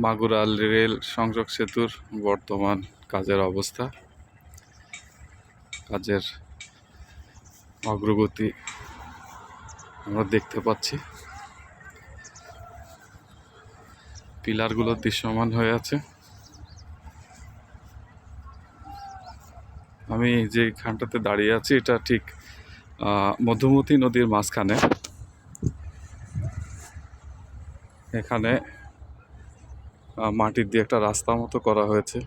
Magura rail সংযোগ সেতুর বর্তমান কাজের অবস্থা, কাজের অগ্রগতি আমরা দেখতে পাচ্ছি। পিলারগুলো দৃশ্যমান হয়ে আছে। আমি যে খানটাতে দাঁড়িয়ে আছি, এটা ঠিক মধুমতি নদীর মাঝখানে। এখানে মাটির দিয়ে একটা রাস্তা মতো করা হয়েছে।